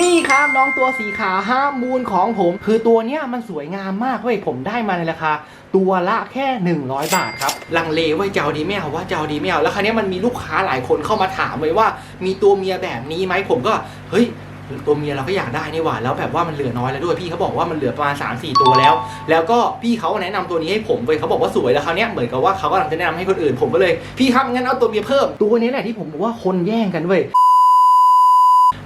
นี่ครับน้องตัวสีขาวห้ามูลของผม คือตัวเนี้ยมันสวยงามมากเว้ยผมได้มาในราคาตัวละแค่ 100 บาทครับ ลังเลไว้ยจะเอาดีไม่เอาว่าจะเอาดีไม่เอาแล้วคราวเนี้ยมันมีลูกค้าหลายคนเข้ามาถามเลยว่า มีตัวเมียแบบนี้ไหมผมก็เฮ้ยตัวเมียเราก็อยากได้นี่หว่า แล้วแบบว่ามันเหลือน้อยแล้วด้วยพี่เขาบอกว่ามันเหลือประมาณ3 4 ตัวแล้ว แล้วก็พี่เขาแนะนำตัวนี้ให้ผมเว้ยเขาบอกว่าสวยแล้วคราวเนี้ยเหมือนกับว่าเขากำลังจะแนะนำให้คนอื่นผมก็เลยพี่ครับงั้นเอาตัวเมียเพิ่มตัวนี้แหละที่ผมบอกว่าคนแย่งกันเว้ย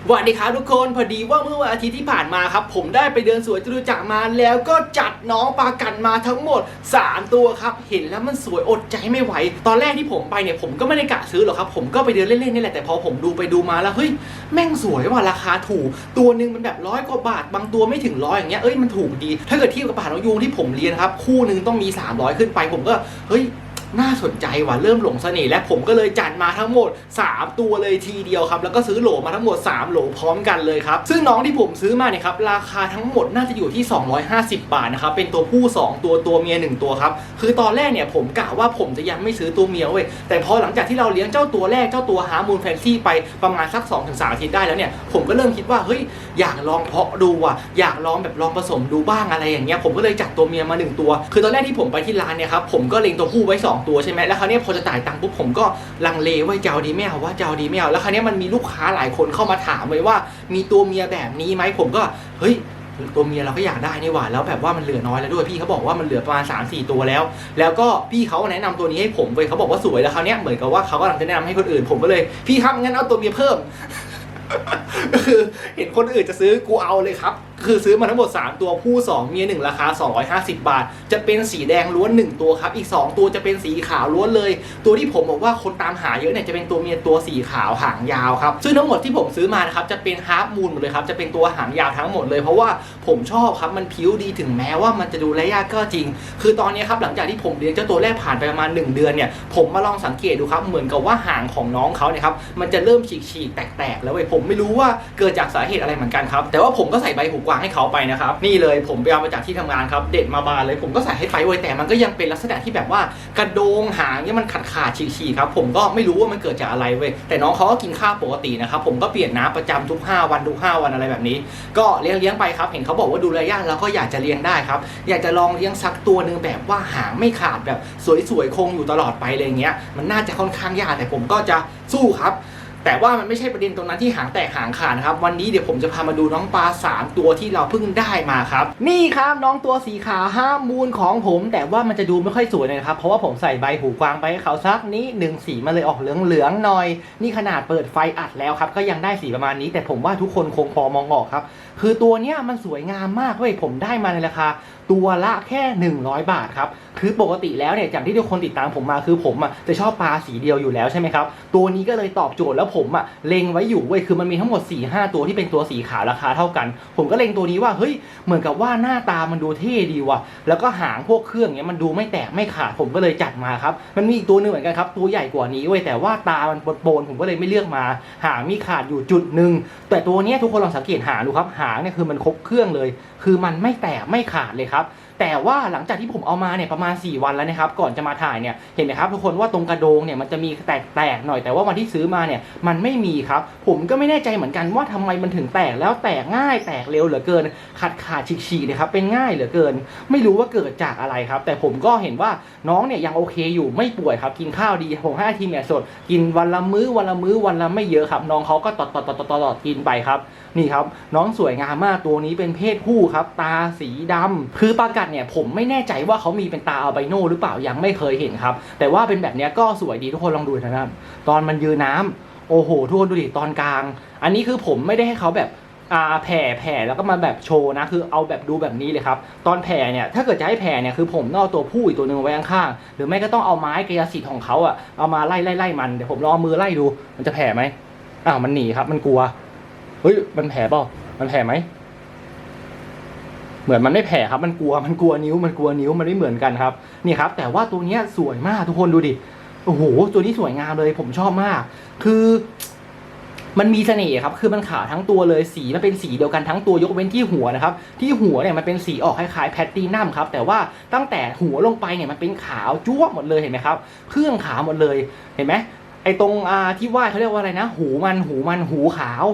สวัสดีครับทุกคนพอดีว่าเมื่อวันอาทิตย์ที่ผ่านมาครับ ผมได้ไปเดินสวนจตุจักรมาแล้วก็จัดน้องปลากันมาทั้งหมด 3 ตัวครับ เห็นแล้วมันสวยอดใจไม่ไหว ตอนแรกที่ผมไปเนี่ยผมก็ไม่ได้กะซื้อหรอกครับ ผมก็ไปเดินเล่นๆนี่แหละแต่พอผมดูไปดูมาแล้วเฮ้ยแม่งสวยว่ะราคาถูก ตัวหนึ่งมันแบบร้อยกว่าบาท บางตัวไม่ถึงร้อยอย่างเงี้ยเอ้ยมันถูกดี ถ้าเกิดเทียบกับป่านกยูงที่ผมเรียนครับคู่หนึ่งต้องมี 300 ขึ้นไปผมก็เฮ้ย น่าสนใจว่ะเริ่มหลงเสน่ห์และผมก็เลยจัดมาทั้งหมด 3 ตัวเลยทีเดียวครับ แล้วก็ซื้อโหลมาทั้งหมด 3 โหลพร้อมกันเลยครับ ซึ่งน้องที่ผมซื้อมาเนี่ยครับราคาทั้งหมดน่าจะอยู่ที่ 250 บาทนะครับเป็นตัวผู้ 2 ตัวตัวเมีย 1 ตัวครับคือตอนแรกเนี่ยผมกะว่าผมจะยังไม่ซื้อตัวเมียเว้ยแต่พอหลังจากที่เราเลี้ยงเจ้าตัวแรกเจ้าตัวฮาร์มูนแฟนซี่ไปประมาณสัก 2-3อาทิตย์ได้แล้วเนี่ยผมก็เริ่มคิดว่าเฮ้ยอยากลองเพาะดูว่ะอยากลองแบบลองผสมดูบ้างอะไรอย่างเงี้ยผมก็เลยจัดตัวเมียมาหนึ่งตัว คือตอนแรกที่ผมไปที่ร้านเนี่ยครับผมก็เล็งตัวผู้ไว้ 2ตัวใช่ไหมแล้วคราวเนี้ยพอจะจ่ายตังค์ปุ๊บผมก็ลังเลว่าจะเอาดีไม่เอาว่าจะเอาดีไม่เอาแล้วคราวเนี้ยมันมีลูกค้าหลายคนเข้ามาถามเลยว่า มีตัวเมียแบบนี้ไหมผมก็เฮ้ยตัวเมียเราก็อยากได้นี่หว่าแล้วแบบว่ามันเหลือน้อยแล้วด้วยพี่เขาบอกว่ามันเหลือประมาณ3 4 ตัวแล้ว แล้วก็พี่เขาแนะนำตัวนี้ให้ผมเว้ยเขาบอกว่าสวยแล้วคราวเนี้ยเหมือนกับว่าเขากำลังจะแนะนำให้คนอื่น ผมก็เลยพี่ครับงั้นเอาตัวเมียเพิ่มก็คือเห็นคนอื่นจะซื้อกูเอาเลยครับ คือซื้อมาทั้งหมด 3 ตัวผู้ 2 เมีย 1 ราคา 250 บาท จะเป็นสีแดงล้วน 1 ตัวครับ อีก 2 ตัวจะเป็นสีขาวล้วนเลย ตัวที่ผมบอกว่าคนตามหาเยอะเนี่ยจะเป็นตัวเมียตัวสีขาวหางยาวครับ ซึ่งทั้งหมดที่ผมซื้อมานะครับจะเป็นฮาร์ปมูนหมดเลยครับ จะเป็นตัวหางยาวทั้งหมดเลยเพราะว่าผมชอบครับ มันผิวดีถึงแม้ว่ามันจะดูแลยากก็จริง คือตอนนี้ครับหลังจากที่ผมเลี้ยงเจ้าตัวแรกผ่านไปประมาณ 1 เดือนเนี่ยผมมาลองสังเกตดูครับเหมือนกับว่าหางของน้องเขาเนี่ยครับมันจะเริ่มฉีกๆแตกๆ แล้วเว้ยผมไม่รู้ว่าเกิดจากสาเหตุอะไรเหมือนกันครับแต่ว่าผมก็ใส่ใบหูวางให้เขาไปนะครับ นี่เลยผมไปเอามาจากที่ทำงานครับ เด็ดมาบานเลย ผมก็ใส่ให้ไปเว้ยแต่มันก็ยังเป็นลักษณะที่แบบว่ากระโดงหางเนี่ยมันขาดขาดฉีกๆครับผมก็ไม่รู้ว่ามันเกิดจากอะไรเว้ยแต่น้องเขาก็กินข้าวปกตินะครับผมก็เปลี่ยนน้ำประจำทุก 5 วันทุก 5 วันอะไรแบบนี้ ก็เลี้ยงเลี้ยงไปครับเห็นเขาบอกว่าดูแลยากแล้วก็อยากจะเลี้ยงได้ครับอยากจะลองเลี้ยงสักตัวหนึ่งแบบว่าหางไม่ขาดแบบสวยๆคงอยู่ตลอดไปเลยอย่างเงี้ยมันน่าจะค่อนข้างยากแต่ผมก็จะสู้ครับ แต่ว่ามันไม่ใช่ประเด็นตรงนั้นที่หางแตกหางขาดนะครับ วันนี้เดี๋ยวผมจะพามาดูน้องปลา 3 ตัวที่เราเพิ่งได้มาครับ นี่ครับน้องตัวสีขาวห้ามูลของผม แต่ว่ามันจะดูไม่ค่อยสวยเลยนะครับ เพราะว่าผมใส่ใบหูกวางไปให้เขาสักนี้หนึ่งสีมาเลยออกเหลืองๆหน่อย นี่ขนาดเปิดไฟอัดแล้วครับก็ยังได้สีประมาณนี้ แต่ผมว่าทุกคนคงพอมองออกครับ คือตัวเนี้ยมันสวยงามมากเว้ยผมได้มาในราคา ตัวละแค่ 100 บาทครับคือปกติแล้วเนี่ยจากที่ทุกคนติดตามผมมาคือผมอะจะชอบปลาสีเดียวอยู่แล้วใช่ไหมครับตัวนี้ก็เลยตอบโจทย์แล้วผมอะเล็งไว้อยู่เว้ยคือมันมีทั้งหมด 4 5 ตัวที่เป็นตัวสีขาวราคาเท่ากัน ผมก็เล็งตัวนี้ว่าเฮ้ยเหมือนกับว่าหน้าตามันดูเท่ดีว่ะแล้วก็หางพวกเครื่องเนี้ยมันดูไม่แตกไม่ขาดผมก็เลยจัดมาครับมันมีอีกตัวหนึงเหมือนกันครับตัวใหญ่กว่านี้เว้ยแต่ว่าตามันโปนผมก็เลยไม่เลือกมา หางมีขาดอยู่จุดหนึ่งแต่ตัวเนี้ยทุกคนลองสังเกตหางดูครับหางเนี่ยคือมันครบเครื่องเลย คือมันไม่แตกไม่ขาดเลยครับ แต่ว่าหลังจากที่ผมเอามาเนี่ยประมาณ 4 วันแล้วนะครับก่อนจะมาถ่ายเนี่ยเห็นไหมครับทุกคนว่าตรงกระโดงเนี่ยมันจะมีแตกๆหน่อยแต่ว่าวันที่ซื้อมาเนี่ยมันไม่มีครับ ผมก็ไม่แน่ใจเหมือนกันว่าทำไมมันถึงแตกแล้วแตกง่ายแตกเร็วเหลือเกิน ขาดขาดฉีกฉีกๆนะครับเป็นง่ายเหลือเกิน ไม่รู้ว่าเกิดจากอะไรครับ แต่ผมก็เห็นว่าน้องเนี่ยยังโอเคอยู่ไม่ป่วยครับกินข้าวดีผมให้ทีมเนี่ยสดกินวันละมื้อวันละมื้อวันละไม่เยอะครับน้องเขาก็ตอดตอดตอดตอดตอดกินไปครับ นี่ครับ น้องสวยงามมากตัวนี้เป็นเพศผู้ครับ ตาสีดำคือปากัดเนี่ยผมไม่แน่ใจว่าเขามีเป็นตาอัลไบโนหรือเปล่ายังไม่เคยเห็นครับ แต่ว่าเป็นแบบเนี้ยก็สวยดีทุกคนลองดูนะครับตอนมันยืนน้ำโอ้โหทุกคนดูดิตอนกลาง อันนี้คือผมไม่ได้ให้เขาแบบอ่าแผ่แผ่แล้วก็มาแบบโชว์นะ คือเอาแบบดูแบบนี้เลยครับ ตอนแผ่เนี่ยถ้าเกิดจะให้แผ่เนี่ยคือผมต้องเอาตัวผู้อีกตัวหนึ่งไว้ข้างๆหรือไม่ก็ต้องเอาไม้กายสิทธิ์ของเขาอะเอามาไล่ไล่ไล่มันเดี๋ยวผมลองมือไล่ดูมันจะแผ่ไหมอ้าวมันหนีครับมันกลัว เฮ้ยมันแผลเปล่ามันแผลไหมเหมือนมันไม่แผลครับ มันกลัวมันกลัวนิ้วมันกลัวนิ้วมันไม่เหมือนกันครับนี่ครับ แต่ว่าตัวเนี้ยสวยมากทุกคนดูดิโอ้โหตัวนี้สวยงามเลยผมชอบมาก คือมันมีเสน่ห์ครับ คือมันขาวทั้งตัวเลย สีมันเป็นสีเดียวกันทั้งตัวยกเว้นที่หัวนะครับ ที่หัวเนี่ยมันเป็นสีออกคล้ายๆแพตตินัมครับ แต่ว่าตั้งแต่หัวลงไปเนี่ยมันเป็นขาวจ้วบหมดเลยเห็นไหมครับ เครื่องขาวหมดเลย เห็นไหมไอ้ตรงอ่าที่ว่าเขาเรียกว่าอะไรนะ หูมัน หูมัน หูขาว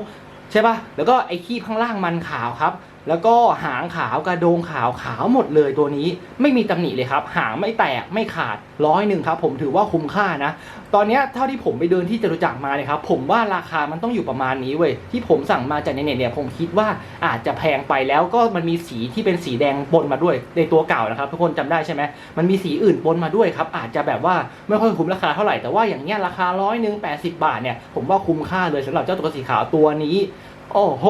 ใช่ปะแล้วก็ไอ้ขี้ข้างล่างมันขาวครับ แล้วก็หางขาวกระโดงขาวขาวหมดเลยตัวนี้ไม่มีตำหนิเลยครับ หางไม่แตกไม่ขาดร้อยหนึ่งครับ ผมถือว่าคุ้มค่านะ ตอนนี้เท่าที่ผมไปเดินที่จตุจักรมาเนี่ยครับผมว่าราคามันต้องอยู่ประมาณนี้เว้ยที่ผมสั่งมาจากในเน็ตเนี่ยผมคิดว่าอาจจะแพงไปแล้วก็มันมีสีที่เป็นสีแดงปนมาด้วยในตัวเก่านะครับทุกคนจำได้ใช่ไหมมันมีสีอื่นปนมาด้วยครับอาจจะแบบว่าไม่ค่อยคุ้มราคาเท่าไหร่แต่ว่าอย่างเงี้ยราคาร้อยหนึ่งแปดสิบาทเนี่ยผมว่าคุ้มค่าเลยสำหรับเจ้าตัวสีขาวตัวนี้ โอ้โห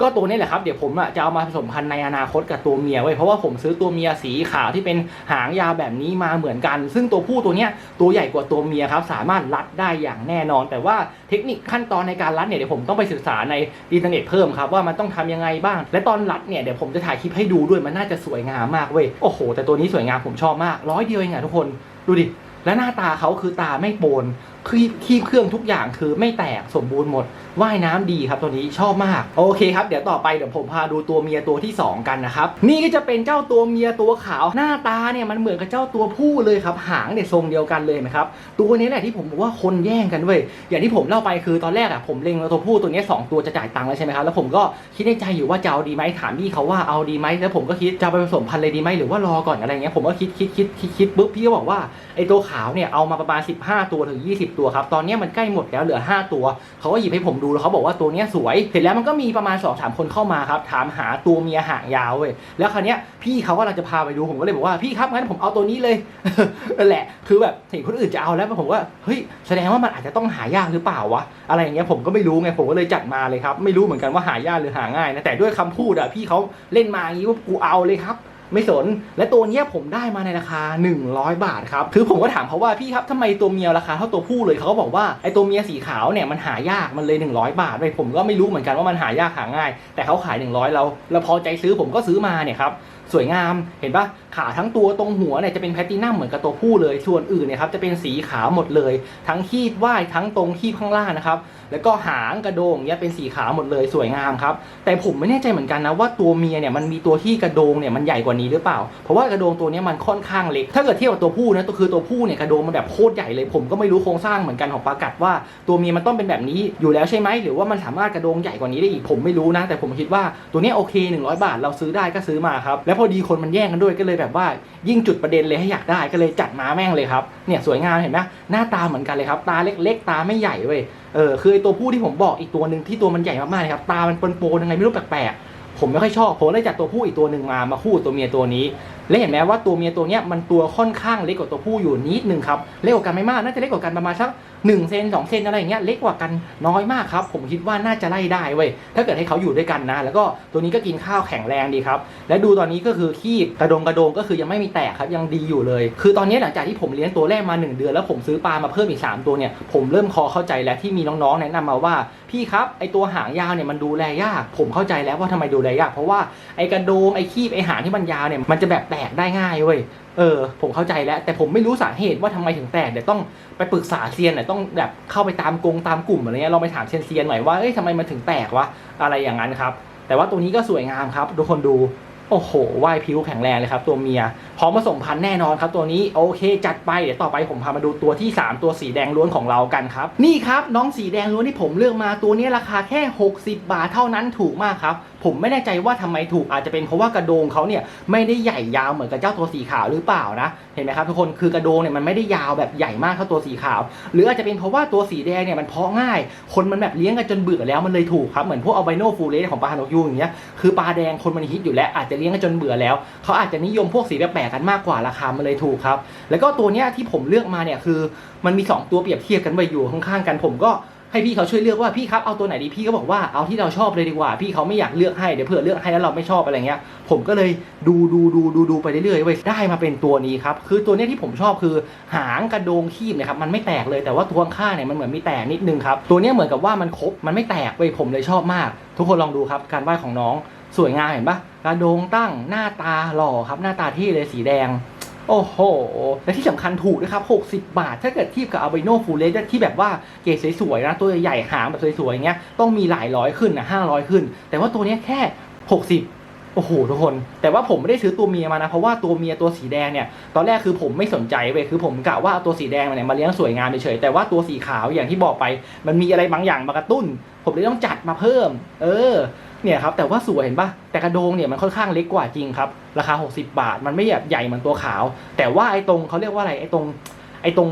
ก็ตัวนี้แหละครับ เดี๋ยวผมอะจะเอามาผสมพันธุ์ในอนาคตกับตัวเมียไว้ยเพราะว่าผมซื้อตัวเมียสีขาวที่เป็นหางยาวแบบนี้มาเหมือนกัน ซึ่งตัวผู้ตัวเนี้ยตัวใหญ่กว่าตัวเมียครับ สามารถรัดได้อย่างแน่นอน แต่ว่าเทคนิคขั้นตอนในการรัดเนี่ยเดี๋ยวผมต้องไปศึกษาในอินเทอร์เน็ตเพิ่มครับว่ามันต้องทำยังไงบ้าง และตอนรัดเนี่ยเดี๋ยวผมจะถ่ายคลิปให้ดูด้วยมันน่าจะสวยงามมากเว้ย โอ้โห แต่ตัวนี้สวยงามผมชอบมาก ร้อยเดียวเองอะทุกคน ดูดิ และหน้าตาเขาคือตาไม่โปน คีบคีบเครื่องทุกอย่างคือไม่แตกสมบูรณ์หมด ว่ายน้ำดีครับตัวนี้ชอบมาก โอเคครับ เดี๋ยวต่อไปเดี๋ยวผมพาดูตัวเมียตัวที่ 2 กันนะครับ นี่ก็จะเป็นเจ้าตัวเมียตัวขาวหน้าตาเนี่ยมันเหมือนกับเจ้าตัวผู้เลยครับ หางเนี่ยทรงเดียวกันเลยนะครับ ตัวนี้แหละที่ผมบอกว่าคนแย่งกันเว้ย อย่างที่ผมเล่าไปคือตอนแรกอะผมเล็งตัวผู้ตัวนี้ยสองตัวจะจ่ายตังค์แล้วใช่ไหมครับ แล้วผมก็คิดในใจอยู่ว่าจะเอาดีไหมถามพี่เขาว่าเอาดีไหมแล้วผมก็คิดจะไปผสมพันธุ์เลยดีไหมหรือว่ารอก่อนอะไรเงี้ยผมก็คิดคิดคิดคิดคิดปุ๊บพี่ก็บอกว่าไอ้ตัวขาวเนี่ยเอามาประมาณ 15 ตัวถึง 20ตัวครับตอนนี้มันใกล้หมดแล้วเหลือ 5 ตัวเขาก็หยิบให้ผมดูแล้วเขาบอกว่าตัวนี้สวยเสร็จแล้วมันก็มีประมาณ2อสามคนเข้ามาครับถามหาตัวเมียหางยาวเว้ยแล้วคราวเนี้ยพี่เขาก็เราจะพาไปดูผมก็เลยบอกว่าพี่ครับงั้นผมเอาตัวนี้เลยนั่นแหละ คือแบบเห็นคนอื่นจะเอาแล้วผมว่าเฮ้ยแสดงว่ามันอาจจะต้องหายากหรือเปล่าวะอะไรอย่างเงี้ยผมก็ไม่รู้ไงผมก็เลยจัดมาเลยครับไม่รู้เหมือนกันว่าหายากหรือหาง่ายนะแต่ด้วยคำพูดอะพี่เขาเล่นมาอย่างนี้ว่ากูเอาเลยครับ ไม่สน และตัวเนี้ยผมได้มาในราคา 100 บาทครับ คือผมก็ถามเขาว่าพี่ครับทำไมตัวเมียราคาเท่าตัวผู้เลยเขาก็บอกว่าไอตัวเมียสีขาวเนี่ยมันหายากมันเลย 100 บาทไปผมก็ไม่รู้เหมือนกันว่ามันหายากหาง่าย แต่เขาขาย 100 เราเราพอใจซื้อผมก็ซื้อมาเนี่ยครับ สวยงามเห็นปะขาทั้งตัวตรงหัวเนี่ยจะเป็นแพตตินัมเหมือนกับตัวผู้เลย ส่วนอื่นเนี่ยครับจะเป็นสีขาวหมดเลย ทั้งขีดว่ายทั้งตรงขีบข้างล่างนะครับ แล้วก็หางกระโดงเนี่ยเป็นสีขาวหมดเลยสวยงามครับ แต่ผมไม่แน่ใจเหมือนกันนะว่าตัวเมียเนี่ยมันมีตัวที่กระโดงเนี่ยมันใหญ่กว่านี้หรือเปล่า เพราะว่ากระโดงตัวนี้มันค่อนข้างเล็ก ถ้าเกิดเทียบกับตัวผู้นะตัวคือตัวผู้เนี่ยกระโดงมันแบบโคตรใหญ่เลย ผมก็ไม่รู้โครงสร้างเหมือนกันของปลากัดว่า ตัวเมียมันต้องเป็นแบบนี้อยู่แล้วใช่ไหมหรือว่ามันสามารถกระโดงใหญ่กว่านี้ได้อีกผมไม่รู้นะ แต่ผมคิดว่าตัวนี้โอเค 100 บาทเราซื้อได้ก็ซื้อมาครับแล้วพอดีคนมันแย่งกันด้วยก็เลยแบบว่า ยิ่งจุดประเด็นเลยให้อยากได้ก็เลยจัดมาแม่งเลยครับเนี่ยสวยงามเห็นไหมหน้าตาเหมือนกันเลยครับ ตาเล็กๆ ตาไม่ใหญ่เว้ยเออคือไอตัวผู้ที่ผมบอกอีกตัวหนึ่งที่ตัวมันใหญ่มากๆเลยครับตามันปนๆยังไงไม่รู้แปลกๆผมไม่ค่อยชอบผมเลยจัดตัวผู้อีกตัวหนึ่งมามาคู่ตัวเมียตัวนี้และเห็นไหมว่าตัวเมียตัวเนี้ยมันตัวค่อนข้างเล็กกว่าตัวผู้อยู่นิดนึงครับเล็กกว่ากันไม่มากน่าจะเล็กกว่ากันประมาณสัก หนึ่งเซนสองเซนอะไรอย่างเงี้ยเล็กกว่ากันน้อยมากครับ ผมคิดว่าน่าจะไล่ได้เว้ยถ้าเกิดให้เขาอยู่ด้วยกันนะ แล้วก็ตัวนี้ก็กินข้าวแข็งแรงดีครับ และดูตอนนี้ก็คือขี้กระดงกระโดงก็คือยังไม่มีแตกครับยังดีอยู่เลย คือตอนนี้หลังจากที่ผมเลี้ยงตัวแรกมาหนึ่งเดือนแล้วผมซื้อปลามาเพิ่มอีกสามตัวเนี่ยผมเริ่มคอเข้าใจแล้วที่มีน้องๆแนะนำมาว่าพี่ครับไอตัวหางยาวเนี่ยมันดูแลยาก ผมเข้าใจแล้วว่าทำไมดูแลยาก เพราะว่าไอกระโดงไอคีบไอหางที่มันยาวเนี่ยมันจะแบบแตกได้ง่ายเว้ยเออผมเข้าใจแล้วแต่ผมไม่รู้สาเหตุว่าทำไมถึงแตกเดี๋ยวต้องไปปรึกษาเซียนหน่ยต้้องแบบเข้าไปตามกงตามกลุ่มอะไรเงี้ยเราไปถามเซียนเซียนหน่อยว่าเอ้ยทำไมมันถึงแตกวะอะไรอย่างนั้นครับ แต่ว่าตัวนี้ก็สวยงามครับทุกคนดูโอ้โหว่ายผิวแข็งแรงเลยครับ ตัวเมียพร้อมผสมพันธุ์แน่นอนครับ ตัวนี้โอเค จัดไปเดี๋ยวต่อไปผมพามาดูตัวที่ 3 ตัวสีแดงล้วนของเรากันครับ นี่ครับน้องสีแดงล้วนที่ผมเลือกมาตัวนี้ราคาแค่ 60 บาทเท่านั้นถูกมากครับ ผมไม่แน่ใจว่าทำไมถูกอาจจะเป็นเพราะว่ากระโดงเขาเนี่ยไม่ได้ใหญ่ยาวเหมือนกับเจ้าตัวสีขาวหรือเปล่านะเห็นไหมครับทุกคนคือกระโดงเนี่ยมันไม่ได้ยาวแบบใหญ่มากเท่าตัวสีขาว หรืออาจจะเป็นเพราะว่าตัวสีแดงเนี่ยมันเพาะง่าย คนมันแบบเลี้ยงกันจนเบื่อแล้วมันเลยถูกครับเหมือนพวกอัลไบโนฟูเลสของปลาฮานกยูงอย่างเงี้ยคือปลาแดงคนมันฮิตอยู่แล้วอาจจะเลี้ยงกันจนเบื่อแล้วเขาอาจจะนิยมพวกสีแปลกๆกันมากกว่าราคามันเลยถูกครับแล้วก็ตัวเนี้ยที่ผมเลือกมาเนี่ยคือมันมี 2 ตัวเปรียบเทียบกันไว้อยู่ข้างๆกันผมก็ ให้พี่เขาช่วยเลือกว่าพี่ครับเอาตัวไหนดีพี่ก็บอกว่าเอาที่เราชอบเลยดีกว่า พี่เขาไม่อยากเลือกให้เดี๋ยวเผื่อเลือกให้แล้วเราไม่ชอบอะไรเงี้ย ผมก็เลยดูดูดูดูดูไปเรื่อยๆเว้ยได้มาเป็นตัวนี้ครับคือตัวนี้ที่ผมชอบคือหางกระโดงคีบเนี่ยครับมันไม่แตกเลยแต่ว่าตัวข้างเนี่ยมันเหมือนมีแตกนิดนึงครับตัวนี้เหมือนกับว่ามันครบมันไม่แตกเว้ยผมเลยชอบมาก ทุกคนลองดูครับการวาดของน้องสวยงามเห็นปะกระโดงตั้งหน้าตาหล่อครับหน้าตาที่เลยสีแดง โอ้โห และที่สำคัญถูกนะครับ 60 บาท ถ้าเกิดเทียบกับอัลเบโนฟูเลสที่แบบว่าเกรดสวยๆนะตัวใหญ่ๆหางแบบสวยๆอย่างเงี้ยต้องมีหลายร้อยขึ้นนะ500ขึ้น แต่ว่าตัวเนี้ยแค่ 60โอ้โหทุกคน แต่ว่าผมไม่ได้ซื้อตัวเมียมานะ เพราะว่าตัวเมียตัวสีแดงเนี่ย ตอนแรกคือผมไม่สนใจเว้ยคือผมกะว่าตัวสีแดงมาเนี่ยมาเลี้ยงสวยงามเฉยแต่ว่าตัวสีขาวอย่างที่บอกไป มันมีอะไรบางอย่างมากระตุ้น ผมเลยต้องจัดมาเพิ่ม เออ เนี่ยครับแต่ว่าสวยเห็นปะแต่กระโดงเนี่ยมันค่อนข้างเล็กกว่าจริงครับ ราคา 60 บาท มันไม่แบบใหญ่เหมือนตัวขาว แต่ว่าไอ้ตรงเขาเรียกว่าอะไรไอ้ตรงไอ้ตรง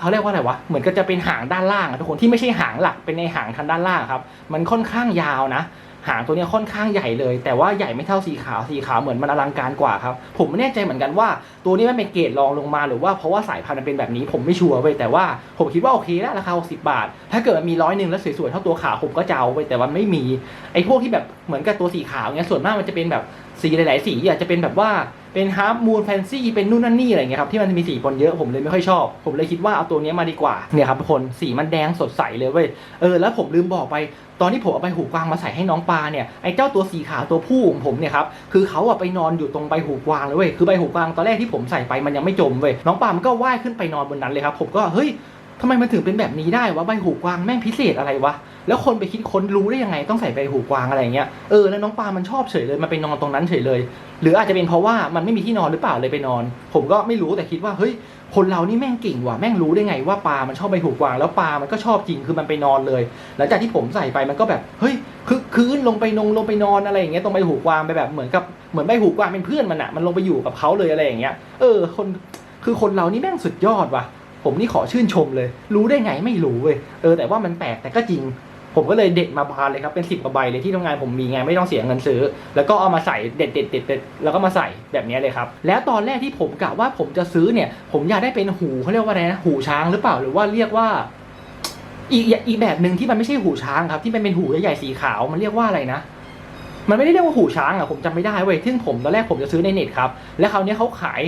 เขาเรียกว่าอะไรวะเหมือนก็จะเป็นหางด้านล่างทุกคนที่ไม่ใช่หางหลักเป็นในหางทางด้านล่างครับ มันค่อนข้างยาวนะ หางตัวนี้ค่อนข้างใหญ่เลย แต่ว่าใหญ่ไม่เท่าสีขาวสีขาวเหมือนมันอลังการกว่าครับผมไม่แน่ใจเหมือนกันว่า ตัวนี้มันเป็นเกรดรองลงมาหรือว่าเพราะว่าสายพันธุ์มันเป็นแบบนี้ผมไม่ชัวร์เว้ยแต่ว่าผมคิดว่าโอเคแล้วราคา60บาท ถ้าเกิดมันมีร้อยหนึ่งแล้วสวยๆเท่าตัวขาวผมก็จะเอาไปแต่ว่าไม่มีไอ้พวกที่แบบเหมือนกับตัวสีขาวเนี้ยส่วนมากมันจะเป็นแบบสีหลาย ๆ สีอาจจะเป็นแบบว่า เป็นฮาร์ปมูนแฟนซี่เป็นนู่นนั่นนี่อะไรเงี้ยครับที่มันมีสีปนเยอะผมเลยไม่ค่อยชอบ ผมเลยคิดว่าเอาตัวนี้มาดีกว่าเนี่ยครับทุกคนสีมันแดงสดใสเลยเว้ยเออแล้วผมลืมบอกไป ตอนที่ผมเอาใบหูกวางมาใส่ให้น้องปลาเนี่ยไอ้เจ้าตัวสีขาวตัวผู้ของผมเนี่ยครับคือเขาอะไปนอนอยู่ตรงใบหูกวางเลยเว้ยคือใบหูกวางตอนแรกที่ผมใส่ไปมันยังไม่จมเว้ยน้องปลามันก็ว่ายขึ้นไปนอนบนนั้นเลยครับผมก็เฮ้ยทำไมมันถึงเป็นแบบนี้ได้วะใบหูกวางแม่งพิเศษอะไรวะ แล้วคนไปคิดค้นรู้ได้ยังไงต้องใส่ใบหูกวางอะไรเงี้ยเออแล้วน้องปลามันชอบเฉยเลยมันไปนอนตรงนั้นเฉยเลย หรืออาจจะเป็นเพราะว่ามันไม่มีที่นอนหรือเปล่าเลยไปนอน ผมก็ไม่รู้แต่คิดว่าเฮ้ยคนเรานี่แม่งเก่งว่ะแม่งรู้ได้ไงว่าปลา มันชอบใบหูกวางแล้วปลา มันก็ชอบจริงคือมันไปนอนเลย หลังจากที่ผมใส่ไปมันก็แบบเฮ้ยคึกคืนลงไปนงลงไปนอนอะไรอย่างเงี้ยตรงใบหูกวางไปแบบเหมือนกับเหมือนใบหูกวางเป็นเพื่อนมันอะมันลงไปอยู่กับเขาเลยอะไรอย่างเงี้ยเออคนคือคนเรานี่แม่งสุดยอดว่ะผมนี่ขอชื่นชมเลย รู้ได้ไงไม่รู้เว้ยเออแต่ว่ามันแปลกแต่ก็จริง ผมก็เลยเด็ดมาบานเลยครับเป็นสิบกว่าใบเลยที่ทำงานผมมีไงไม่ต้องเสียเงินซื้อ แล้วก็เอามาใส่เด็ดเด็ดเด็ดเด็ดแล้วก็มาใส่แบบนี้เลยครับ แล้วตอนแรกที่ผมกะว่าผมจะซื้อเนี่ย ผมอยากได้เป็นหูเขาเรียกว่าอะไรนะหูช้างหรือเปล่าหรือว่าเรียกว่า อีกอีกแบบหนึ่งที่มันไม่ใช่หูช้างครับ ที่มันเป็นหูใหญ่ๆสีขาวมันเรียกว่าอะไรนะมันไม่ได้เรียกว่าหูช้างอะผมจำไม่ได้เว้ยซึ่งผมตอนแรกผมจะซื้อในเน็ตครับ แล้วคราวนี้เขาขาย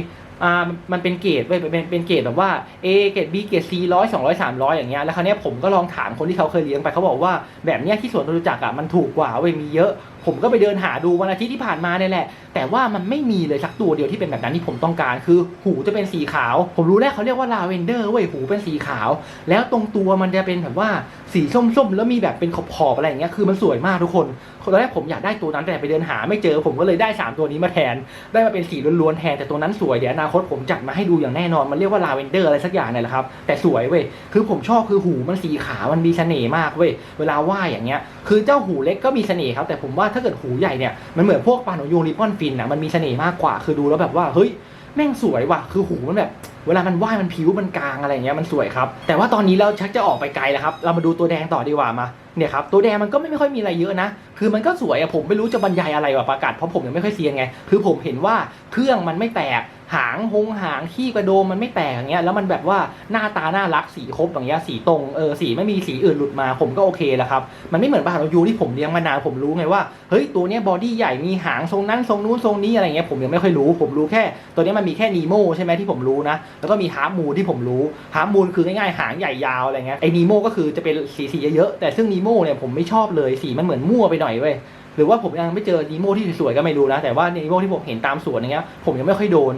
อ่ามันเป็นเกรดเว้ยเป็นเป็นเกรดแบบว่า A เกรด B เกรด C ร้อยสองร้อยสามร้อยอย่างเงี้ยแล้วคราวเนี้ยผมก็ลองถามคนที่เขาเคยเลี้ยงไปเขาบอกว่าแบบเนี้ยที่สวนจตุจักรอะมันถูกกว่าเว้ยมีเยอะ ผมก็ไปเดินหาดูวันอาทิตย์ที่ผ่านมาเนี่ยแหละ แต่ว่ามันไม่มีเลยสักตัวเดียวที่เป็นแบบนั้นที่ผมต้องการ คือหูจะเป็นสีขาว ผมรู้แล้วเขาเรียกว่าลาเวนเดอร์เว้ยหูเป็นสีขาว แล้วตรงตัวมันจะเป็นแบบว่าสีส้มๆ แล้วมีแบบเป็นขอบๆอะไรอย่างเงี้ยคือมันสวยมากทุกคนตอนแรกผมอยากได้ตัวนั้นแต่ไปเดินหาไม่เจอผมก็เลยได้สามตัวนี้มาแทน ได้มาเป็นสีล้วนๆแทนแต่ตัวนั้นสวยเดี๋ยวอนาคตผมจัดมาให้ดูอย่างแน่นอนมันเรียกว่าลาเวนเดอร์อะไรสักอย่างเนี่ยแหละครับแต่สวยเว้ยคือผมชอบคือหูมันสีขาวมันมีเสน่ห์มากเว้ยเวลาว่ายอย่างเงี้ย คือเจ้าหูเล็กก็มีเสน่ห์ครับแต่ผมว่าถ้าเกิดหูใหญ่เนี่ยมันเหมือนพวกปลาหนูยูริปอนฟินอะมันมีเสน่ห์มากกว่าคือดูแล้วแบบว่าเฮ้ยแม่งสวยว่ะคือหูมันแบบเวลามันว่ายมันผิวมันกลางอะไรเงี้ยมันสวยครับ แต่ว่าตอนนี้เราชักจะออกไปไกลแล้วครับ เรามาดูตัวแดงต่อดีกว่ามาเนี่ยครับตัวแดงมันก็ไม่ไม่ค่อยมีอะไรเยอะนะ คือมันก็สวยอะผมไม่รู้จะบรรยายอะไรว่ะประกาศเพราะผมยังไม่ค่อยเซียนไง คือผมเห็นว่าเครื่องมันไม่แตก หางหงหางขี้กระโดมมันไม่แตกอย่างเงี้ยแล้วมันแบบว่าหน้าตาน่ารักสีครบอย่างเงี้ยสีตรงเออสีไม่มีสีอื่นหลุดมาผมก็โอเคแล้วครับมันไม่เหมือนบาฮารายูที่ผมเลี้ยงมานานผมรู้ไงว่าเฮ้ยตัวเนี้ยบอดี้ใหญ่มีหางทรงนั้นทรงนู้นทรงนี้อะไรเงี้ยผมยังไม่ค่อยรู้ ผมรู้แค่ ตัวเนี้ยมันมีแค่นีโมใช่ไหมที่ผมรู้นะแล้วก็มีฮาร์มูที่ผมรู้ฮาร์มูคือง่ายๆหางใหญ่ยาวอะไรเงี้ยไอ้นีโมก็คือจะเป็นสีสีเยอะๆแต่ซึ่งนีโมเนี่ยผมไม่ชอบเลยสีมันเหมือนมั่วไปหน่อยเว้ย หรือว่าผมยังไม่เจอนีโมที่สวยๆก็ไม่รู้นะแต่ว่านีโมที่ผมเห็นตามสวนอย่างเงี้ยผมยังไม่ค่อยโดน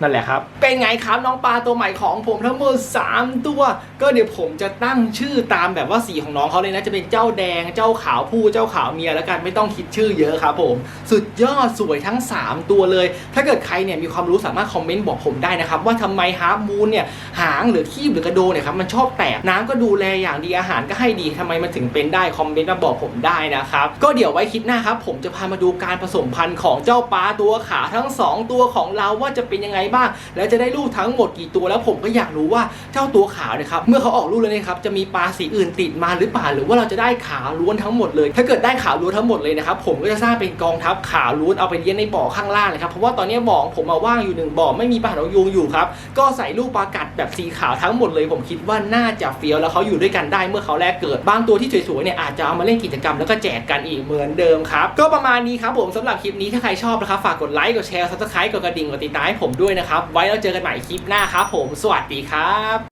นั่นแหละครับ เป็นไงครับน้องปลาตัวใหม่ของผมทั้งหมด3 ตัว ก็เดี๋ยวผมจะตั้งชื่อตามแบบว่าสีของน้องเขาเลยนะจะเป็นเจ้าแดง เจ้าขาวผู้เจ้าขาวเมียแล้วกันไม่ต้องคิดชื่อเยอะครับผมสุดยอดสวยทั้ง 3 ตัวเลย ถ้าเกิดใครเนี่ยมีความรู้สามารถคอมเมนต์บอกผมได้นะครับว่าทำไมฮาร์ปมูนเนี่ยหางหรือคีบหรือกระโดงเนี่ยครับมันชอบแตกน้ำก็ดูแลอย่างดีอาหารก็ให้ดีทำไมมันถึงเป็นได้คอมเมนต์มาบอกผมได้นะครับก็เดี๋ยวไว้คิดหน้าครับผมจะพามาดูการผสมพันธุ์ของเจ้าปลาตัวขาวทั้งสองตัวของเราว่าจะเป็นยังไงบ้าง แล้วจะได้ลูกทั้งหมดกี่ตัว แล้วผมก็อยากรู้ว่าเจ้าตัวขาวเนี่ยครับ เมื่อเขาออกลูกแล้วนี่ยครับ จะมีปลาสีอื่นติดมาหรือเปล่า หรือว่าเราจะได้ขาวล้วนทั้งหมดเลย ถ้าเกิดได้ขาวล้วนทั้งหมดเลยนะครับ ผมก็จะสร้างเป็นกองทัพขาวล้วนเอาไปเลี้ยงในบ่อข้างล่างเลยครับ เพราะว่าตอนนี้บ่อผมมาว่างอยู่หนึ่งบ่อไม่มีปลาหางยูงอยู่ครับ ก็ใส่ลูกปลากัดแบบสีขาวทั้งหมดเลย ผมคิดว่าน่าจะเฟี้ยวแล้วเขาอยู่ด้วยกันได้เมื่อเขาแรกเกิด บางตัวที่สวยๆเนี่ยอาจจะเอามาเล่นกิจกรรมแล้วก็แจกกันอีกเหมือนเดิมครับ ก็ประมาณนี้ครับผมสำหรับคลิปนี้ถ้าใครชอบนะครับฝากกดไลค์กดแชร์ซับสไครต์กดกระดิ่งกดติดตามให้ผมด้วยนะครับ ไว้แล้วเจอกันใหม่คลิปหน้าครับผม สวัสดีครับ